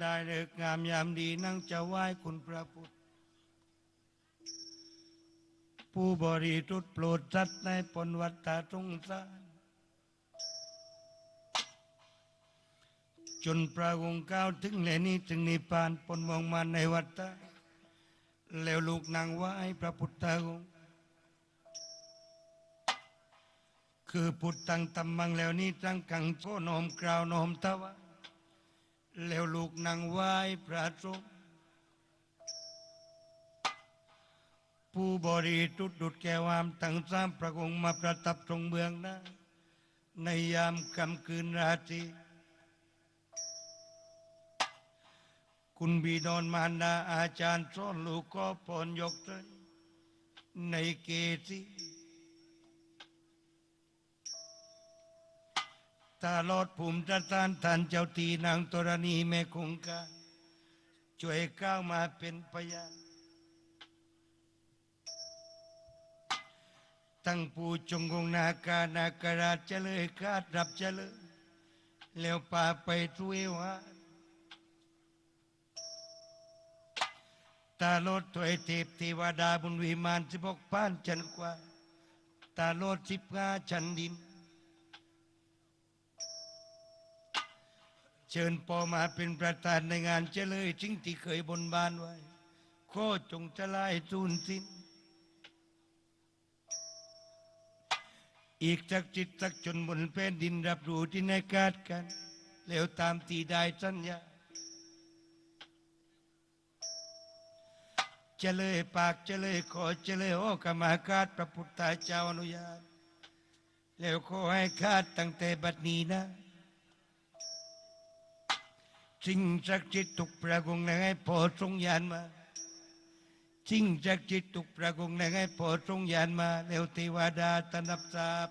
ได้เลิกงามยามดีนั่งจะไหว้คุณพระพุทธ ผู้บริสุทธิ์โปรดสัตว์ในปนวัฏฏะสงสารจนพระองค์ก้าวถึงแหล่นี้ถึงนิพพานปนมองมาในวัฏฏะแล้วลูกนางไหว้พระพุทธองค์คือพุทธังตัมมังแล้วนี้ตั้งกังโชโนมกล่าวนมทวะ แล้วลูกนางไหว้พระสงฆ์ผู้บริสุทธิ์ดุดแก้วามตั้งสามพระองค์มาประทับตรงเบื้องน้าในยามค่ำคืนราตรีคุณบีดอนมารดาอาจารย์สอนลูกก็พรยกเตยในเกติ ตลอดภูมิตะทานท่านเจ้าตีนางตรณีแม่คงคาช่วยก้าวมาเป็นพยานตั้งผู้จงคงนาการนาคราชเจเลยคาดรับเจเลยแล้วป่าไปทุเอวาตาโลดถวยเทพเทวดาบุญวิมานสิบกพันชันกว่าตาโลดสิบห้าชันดิน ชิญปอมาเป็นประธานในงานเจเลยสิ่งที่เคยบนบานไว้ขอจงจะลายสูญสิ้น อีกสักจิตสักจนบนแผ่นดินรับรู้ที่ในกาดกัน แล้วตามที่ได้สัญญาจะเลยปากจะเลยขอจะเลยโอกมากาดพระพุทธเจ้าอนุญาต แล้วขอให้คาดตั้งแต่บัดนี้นะ สิ่งศักดิ์สิทธิ์ทุกพระกงในให้พอทรงยานมาสิ่งศักดิ์สิทธิ์ทุกพระกงในให้พอทรงยานมาแล้วเทวดาตนับทราบ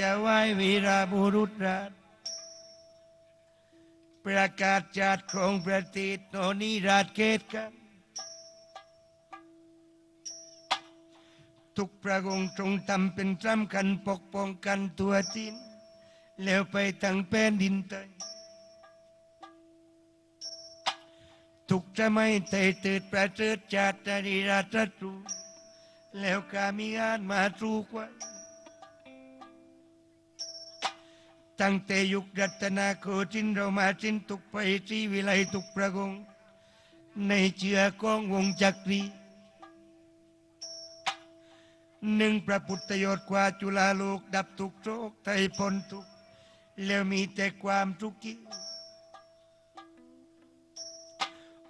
จะไหว้วีราบุรุษราชประกาศจัดโครงประติดโนนีราชเกตกัน ทุกพระองค์ทรงทำเป็นสำคัญปกป้องกันตัวจิน แล้วไปทั้งแผ่นดินไตยทุกจะไม่ไตยตืดประเสริฐจาตริราชตรูแล้วก็มีงานมาสู่ไว้ ตั้งแต่ยุครัตนาโกสินเรามาสิ้นทุกไปสีวิไลทุกพระองในเชื้อของวงจักรีหนึ่งพระพุทธยศกว่าจุฬาโลกดับทุกโศกไทยพ้นทุกแล้วมีแต่ความทุกข์กิ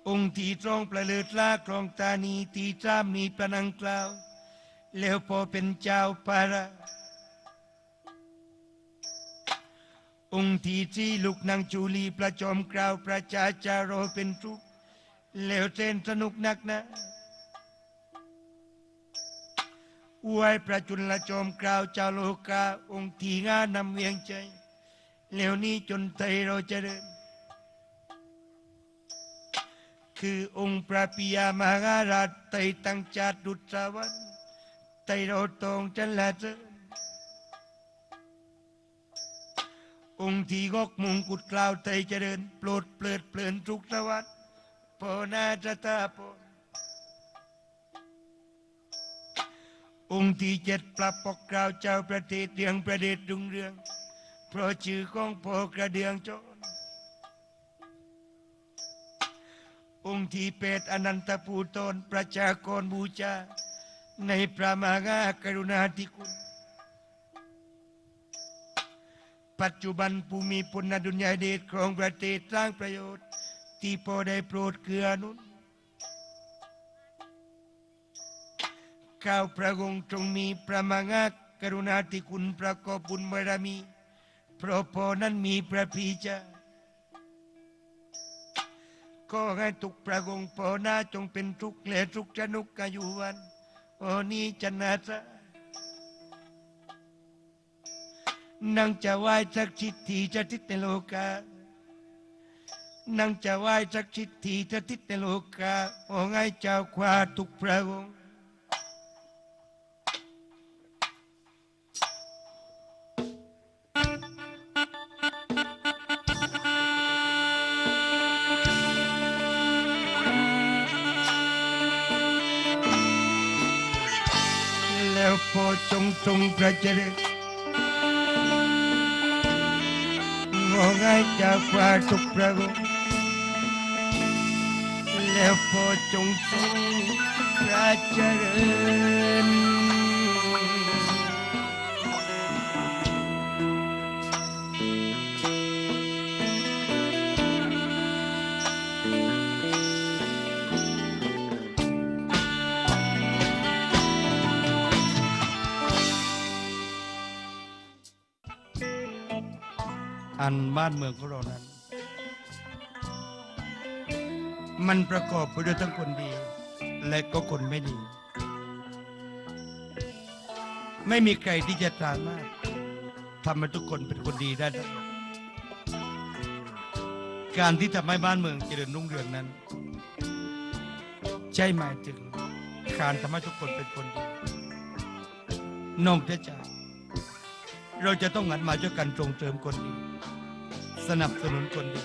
องค์ที่ทรงประเลิศลาครองตานีที่จามนีประนังกล่าว แล้วพอเป็นเจ้าปารา องค์ที่ที่ลูกนางจูลีประจอมกล่าวประชาจารโรเป็นทุกข์แล้วเส้นสนุกนักนะอวยพระจุลจอมกล่าวเจ้าโลกาองค์ที่งานำเวียงใจแล้วนี้จนไทยเราเจริญคือองค์พระปิยามหาราชไตตั้งจาตุดุจสวรรค์ไตเราตองจันละเจริ องค์ที่กกมงกุฎกล่าวไตรเจริญ โปรดเปลิดเพลินทุกสวัสดิ์พนาจตาพองค์ที่เจ็ดปรับปกกล่าวเจ้าประเทศเดืองประเดชดุงเรือง เพราะชื่อของโพกระเดืองโจรองค์ที่เปดอนันตภูตนประชากรบูชาในพระมหากรุณาธิคุณ ปัจจุบันภูมิปุณดุลยเดชของประเทศสร้างประโยชน์ ที่พอได้โปรดเกลือนุนข้าวพระองค์ทรงมีพระมหากรุณาธิคุณประกอบบุญบารมีเพราะพอนั้นมีพระพีจาก็ให้ทุกพระองค์พอหน้าจงเป็นทุกข์และทุกข์ชนุกกอยู่วันโอนี้จะนาซะ นังจะไหว้สักชิตทีจะทิศในโลกานังจะไหว้สักชิตทีจะทิศในโลกาโอ้ไงเจ้าควาทุกพระองค์แล้วพอจงทรงพระเจริญ งอง่ายจา อันบ้านเมืองของเรานั้น มันประกอบไปด้วยทั้งคนดี และก็คนไม่ดี ไม่มีใครที่จะสามารถทำให้ทุกคนเป็นคนดีได้ทั้งหมดการที่ทำให้บ้านเมืองเจริญรุ่งเรืองนั้น ใช่หมายถึงการทำให้ทุกคนเป็นคนดีนอกจากเราจะต้องหันมาช่วยกันส่งเสริมคนดี สนับสนุนคนดี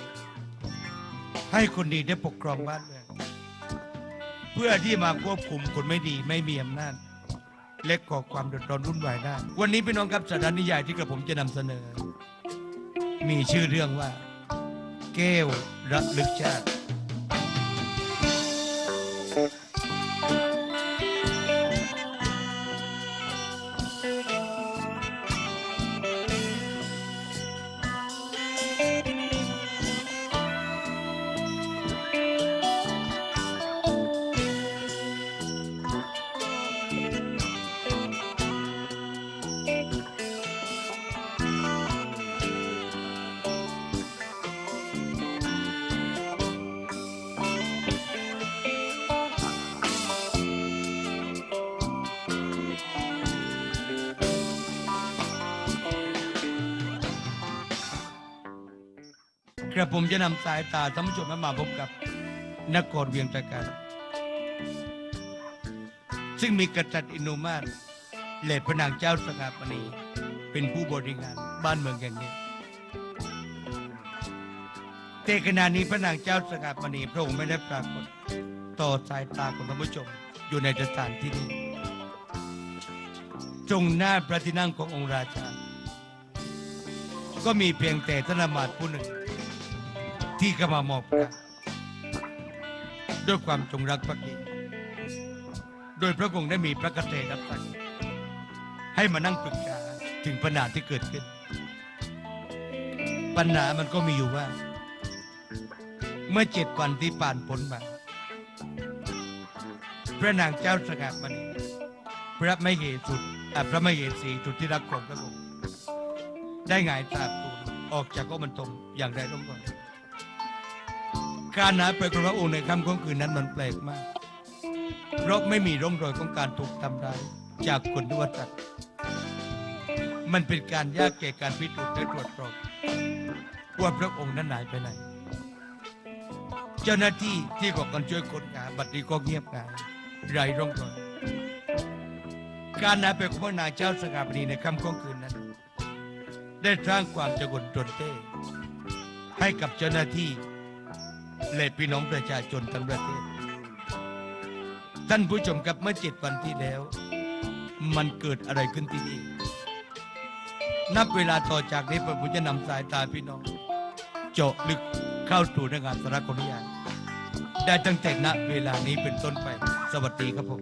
ให้คนดีได้ปกครองบ้านเมืองเพื่อที่มาควบคุมคนไม่ดีไม่มีอำนาจและก่อความเดือดร้อนวุ่นวายได้ วันนี้พี่น้องครับสารนิยายที่กระผมจะนำเสนอ มีชื่อเรื่องว่า แก้วระลึกชาติ กระผมจะนำสายตาท่านผู้ชมมาพบกับนครเวียงตะการซึ่งมีกษัตริย์อินุมาตและพระนางเจ้าสกาปณีเป็นผู้บริหารบ้านเมืองอย่างนี้แต่ขณะนี้พระนางเจ้าสกาปณีพระองค์ไม่ได้ปรากฏต่อสายตาของท่านผู้ชมอยู่ในสถานที่นี้ตรงหน้าพระที่นั่งขององค์ราชา ก็มีเพียงแต่ธนมาตผู้หนึ่ง ที่เข้ามามอบกาด้วยความจงรักภักดีโดยพระองค์ได้มีพระกระเตรับสั่งให้มานั่งปรึกษาถึงปัญหาที่เกิดขึ้น ปัญหามันก็มีอยู่ว่า เมื่อเจ็ดวันที่ผ่านพ้นมาพระนางเจ้าสกัดมณีพระไมเหสุดอะพระไมเหสีสุดที่รักของพระองค์ได้หงายตาตูนออกจากก้มันตมอย่างไรร่องรอย การหายไปของพระองค์ในค่ำคืนนั้นมันแปลกมาก เพราะไม่มีร่องรอยของการถูกทำร้ายจากคนทุวัตัดมันเป็นการยากแก่การพิสูจน์และตรวจสอบว่าพระองค์นั้นหายไปไหน เจ้าหน้าที่ที่กอกันช่วยคนหาบัดนี้ก็เงียบหายไร้ร่องรอย การหายไปของพระนางเจ้าสกาบดีในค่ำคืนคืนนั้น ได้สร้างความจะกนจนเต้ให้กับเจ้าหน้าที่ และพี่น้องประชาชนทั้งประเทศ ท่านผู้ชมครับเมื่อเจ็ดวันที่แล้ว มันเกิดอะไรขึ้นที่นี่ นับเวลาต่อจากนี้ไปผมจะนำสายตาพี่น้อง เจาะลึกเข้าสู่ในงานสารคนุญาตได้ตั้งแต่ณเวลานี้เป็นต้นไป สวัสดีครับผม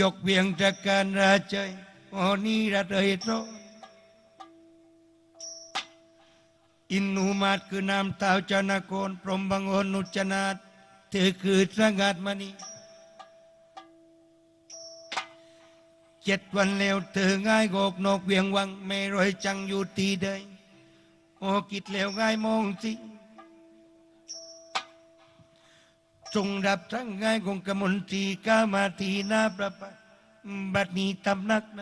ยกเวียงจากการราชยโอนี้รัตเหตุร้อนอินนูมาตคือนามเท้าจนากรพรหมบังโอนนุจนาตเธอคือสงัดมณีเจ็ดวันแล้วเธอง่ายโกกนกเวียงวัง ไม่รอยจังอยู่ตีใดโอกิดแล้วง่ายมองสิ จงรับทั้งง่ายของกมลตีกามาทีนาประปัดบัดนี้ตำนักไหน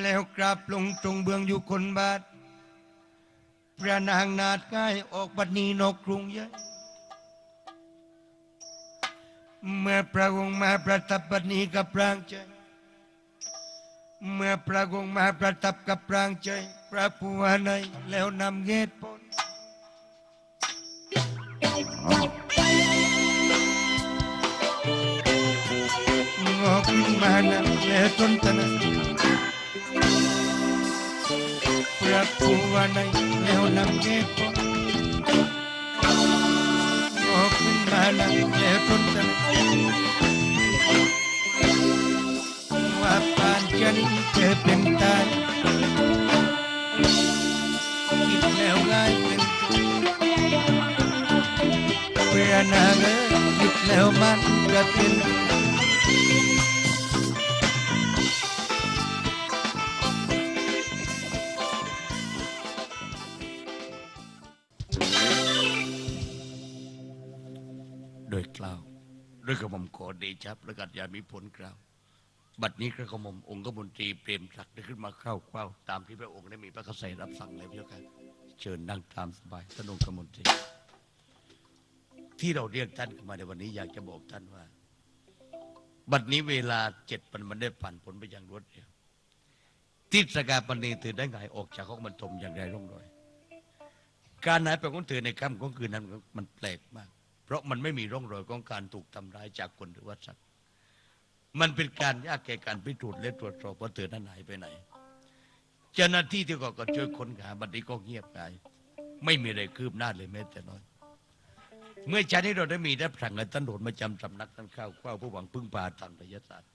แล้วกราบลงตรงเบืองอยู่คนบาทพระนางนาดง่ายออกบัดนี้นอกกรุงใหญ่เมื่อพระองค์มาประทับบัดนี้กับปรางใจ เมื่อพระองค์มาประทับกับปรางใจ พระผู้ว่าในแล้วนำเหตุำแล้วต้นตะนะพระผู้ว่าในแล้วนำเก็ ด้วยกระหม่อมขอเดชะประกาศยามีผลกล่าว บัดนี้กระหม่อมองค์กมนตรีเปรมศักดิ์ได้ขึ้นมาเข้าเฝ้าตามที่พระองค์ได้มีพระกระแสรับสั่งแล้วเพี่อค่ะเชิญนั่งตามสบายท่านองค์กมนตรีที่เราเรียกท่านขึ้นมาในวันนี้อยากจะบอกท่านว่า บัดนี้เวลาเจ็ดมันมันได้ผ่านผลไปอย่างรวดเร็วทิศกาปณีเธอได้ไงออกจากห้องบรรทมอย่างไรร่องรอย การหายไปของเธอในค่ำของคืนนั้นมันแปลกมาก เพราะมันไม่มีร่องรอยของการถูกทำร้ายจากคนหรือว่าสัตว์ มันเป็นการยากแก่การพิสูจน์และตรวจสอบว่าเธอนั้นหายไปไหน เจ้าหน้าที่ที่ก็ก็ช่วยค้นหาบัดนี้ก็เงียบไปไม่มีอะไรคืบหน้าเลยแม้แต่น้อย เมื่อชานี้เราได้มีรับสั่งให้ท่านโดดมาจำสำนักท่านเข้าเฝ้าวผู้หวังพึ่งพาทางไสยศาสตร์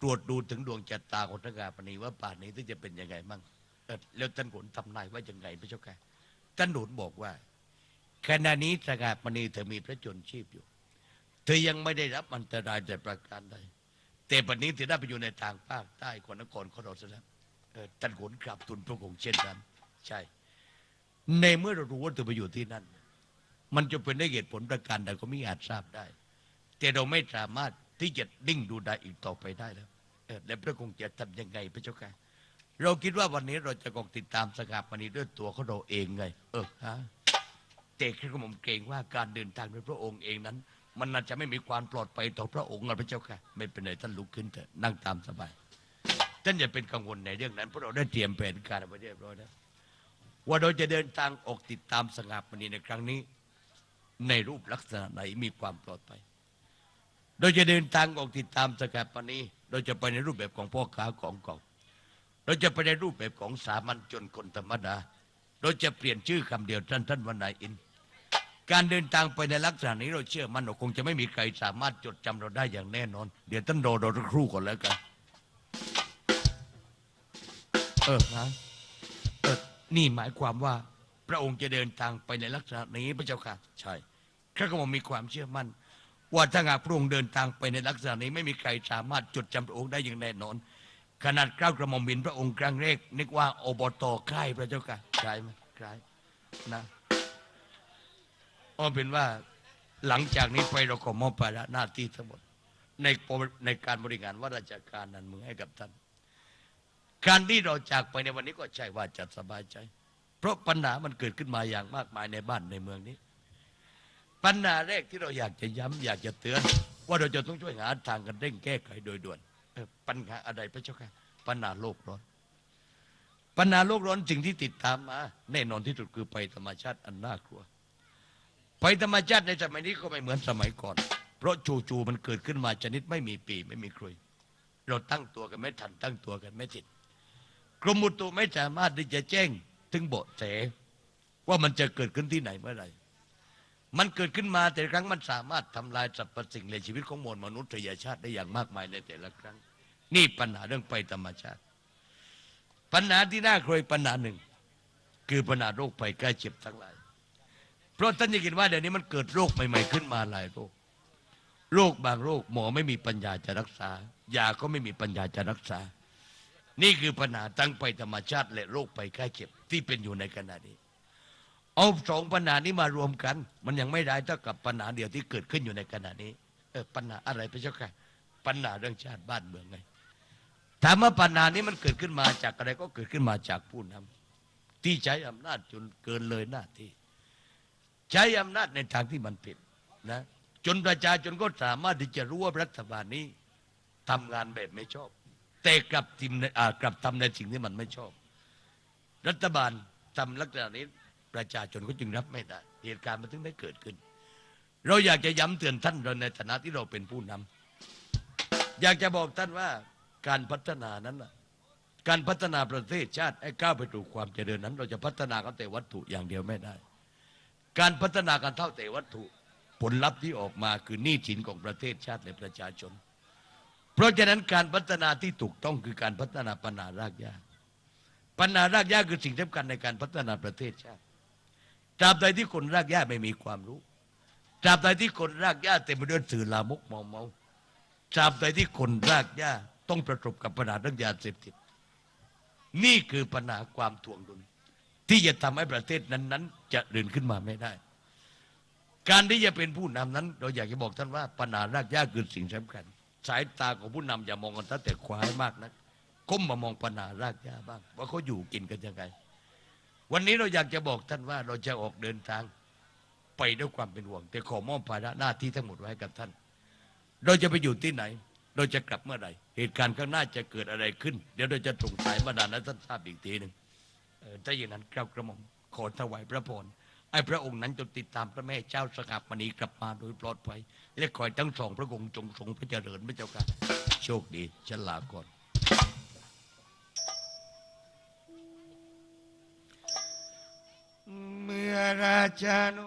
ตรวจดูถึงดวงจัตตาของทักาปณีว่าป่านนี้ที่จะเป็นยังไงมั่งแล้วท่านโหนทำนายว่ายังไงพระเจ้าค่ะท่านโหนบอกว่า ขณะนี้ทักาปณีเธอมีพระชนชีพอยู่ เธอยังไม่ได้รับอันตรายแต่ประการใดแต่ปัจนี้เธอได้ไปอยู่ในทางภาคใต้ของนครของเราซะแล้วท่านโหนกราบทูลพระองค์เช่นนั้น ใช่ ในเมื่อเรารู้ว่าเธอไปอยู่ที่นั่น มันจะเป็นได้เหตุผลประการใดก็ไม่อาจทราบได้ แต่เราไม่สามารถที่จะดิ่งดูได้อีกต่อไปได้แล้วเออและพระองค์จะทำยังไงพระเจ้าค่ะเราคิดว่าวันนี้เราจะกองติดตามสกาปนีด้วยตัวของเราเองไง เออฮะ แต่คือผมเกรงว่าการเดินทางด้วยพระองค์เองนั้น มันน่าจะไม่มีความปลอดภัยต่อพระองค์นะพระเจ้าค่ะ ไม่เป็นไรท่านลุกขึ้นเถอะนั่งตามสบายท่านอย่าเป็นกังวลในเรื่องนั้นเพราะเราได้เตรียมแผนการเอาไว้เรียบร้อยแล้วว่าเราจะเดินทางออกติดตามสงาปนีในครั้งนี้ ในรูปลักษณะไหนมีความปลอดภัยโดยจะเดินทางออกติดตามสกัดปณีเราจะไปในรูปแบบของพ่อค้าของเก่าเราจะไปในรูปแบบของสามัญชนคนธรรมดา เราจะเปลี่ยนชื่อคำเดียวท่านท่านวันนายอิน การเดินทางไปในลักษณะนี้เราเชื่อมันว่าคงจะไม่มีใครสามารถจดจำเราได้อย่างแน่นอน เดี๋ยวท่านรอเราสักครู่ก่อนแล้วกัน เออนะเออนี่หมายความว่า พระองค์จะเดินทางไปในลักษณะนี้พระเจ้าค่ะ ใช่ข้าก็มีความเชื่อมั่น ว่าถ้าหากพระองค์เดินทางไปในลักษณะนี้ไม่มีใครสามารถจดจำพระองค์ได้อย่างแน่นอน ขนาดเกล้ากระหม่อมบินพระองค์ครั้งแรกนึกว่าอบตใกล้พระเจ้าค่ะใช่ไหมใกล้นะ เอาเป็นว่าหลังจากนี้ไปเราขอมอบภาระหน้าที่ทั้งหมดในในการบริหารว่าราชการนั้นมือให้กับท่าน การที่เราจากไปในวันนี้ก็ใช่ว่าจะสบายใจ เพราะปัญหามันเกิดขึ้นมาอย่างมากมายในบ้านในเมืองนี้ ปัญหาแรกที่เราอยากจะย้ำอยากจะเตือน ว่าเราจะต้องช่วยหาทางกันเร่งแก้ไขโดยด่วนปัญหาอะไรพระเจ้าค่ะปัญหาโลกร้อนปัญหาโลกร้อนสิ่งที่ติดตามมา แน่นอนที่สุดคือภัยธรรมชาติอันน่ากลัว ภัยธรรมชาติในสมัยนี้ก็ไม่เหมือนสมัยก่อน เพราะจู่ๆมันเกิดขึ้นมาชนิดไม่มีปีไม่มีครุย เราตั้งตัวกันไม่ทันตั้งตัวกันไม่ติดกรมอุตุไม่สามารถที่จะแจ้งถึงเบาะแสว่ามันจะเกิดขึ้นที่ไหนเมื่อไหร่ มันเกิดขึ้นมาแต่ครั้งมันสามารถทำลายสรรพสิ่งในชีวิตของมวลมนุษยชาติได้อย่างมากมายในแต่ละครั้ง นี่ปัญหาเรื่องภัยธรรมชาติ ปัญหาที่น่ากลัวอีกปัญหาหนึ่ง คือปัญหาโรคภัยใกล้เจ็บทั้งหลาย เพราะท่านจะเห็นว่าเดี๋ยวนี้มันเกิดโรคใหม่ ๆ ขึ้นมาหลายโรค โรคบางโรคหมอไม่มีปัญญาจะรักษายาก็ไม่มีปัญญาจะรักษา นี่คือปัญหาทั้งภัยธรรมชาติ และโรคภัยไข้เจ็บที่เป็นอยู่ในขณะนี้ เอาสองปัญหานี้มารวมกัน มันยังไม่ได้เท่ากับปัญหาเดียวที่เกิดขึ้นอยู่ในขณะนี้เออปัญหาอะไรพระเจ้าค่ะปัญหาเรื่องชาติบ้านเมืองไงถามว่าปัญหานี้มันเกิดขึ้นมาจากอะไรก็เกิดขึ้นมาจากผู้นำที่ใช้อำนาจจนเกินเลยหน้าที่ ใช้อำนาจในทางที่มันผิดนะจนประชาชนก็สามารถที่จะรู้ว่ารัฐบาลนี้ทำงานแบบไม่ชอบ แต่กลับทิมกลับทำในสิ่งที่มันไม่ชอบ รัฐบาลทำลักษณะนี้ประชาชนก็จึงรับไม่ได้เหตุการณ์มันถึงได้เกิดขึ้น เราอยากจะย้ำเตือนท่านเราในฐานะที่เราเป็นผู้นำอยากจะบอกท่านว่าการพัฒนานั้นการพัฒนาประเทศชาติให้ก้าวไปสู่ความเจริญนั้น เราจะพัฒนากันแต่วัตถุอย่างเดียวไม่ได้ การพัฒนาการเท่าแต่วัตถุ ผลลัพธ์ที่ออกมาคือหนี้สินของประเทศชาติและประชาชน เพราะฉะนั้นการพัฒนาที่ถูกต้องคือการพัฒนาปัญหารากหญ้าปัญหารากหญ้าคือสิ่งสำคัญในการพัฒนาประเทศชาติตราบใดที่คนรากหญ้าไม่มีความรู้ตราบใดที่คนรากหญ้าเต็มไปด้วยสื่อลามกเมาเมาตราบใดที่คนรากหญ้าต้องประสบกับปัญหาเรื่องยาเสพติด นี่คือปัญหาความถ่วงดุล ที่จะทำให้ประเทศนั้นๆ จะเดินขึ้นมาไม่ได้ การที่จะเป็นผู้นำนั้น เราอยากจะบอกท่านว่าปัญหารากหญ้าคือสิ่งสำคัญ สายตาของผู้นำอย่ามองกันตั้งแต่ขวายมากนะก้มมามองปัญหารากหญ้าบ้าง ว่าเขาอยู่กินกันยังไง วันนี้เราอยากจะบอกท่านว่าเราจะออกเดินทางไปด้วยความเป็นห่วง แต่ขอมอบภาระหน้าที่ทั้งหมดไว้กับท่าน เราจะไปอยู่ที่ไหน เราจะกลับเมื่อไหร่ เหตุการณ์ข้างหน้าจะเกิดอะไรขึ้น เดี๋ยวเราจะส่งสายบรรดาลให้ท่านทราบอีกทีหนึ่ง ถ้าอย่างนั้นกรากระหม่อมขอถวายพระพรไอ้พระองค์นั้นจงติดตามพระแม่เจ้าสงับมณีกลับมาโดยปลอดภัยและคอยทั้งสองพระองค์จงทรงพระเจริญพระเจ้าค่ะโชคดีฉันลาก่อนเมื่อราชานุ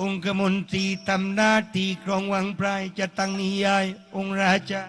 องค์มนตรีทำหน้าที่ครองวังไพรจะตั้งนิยายองค์ราชา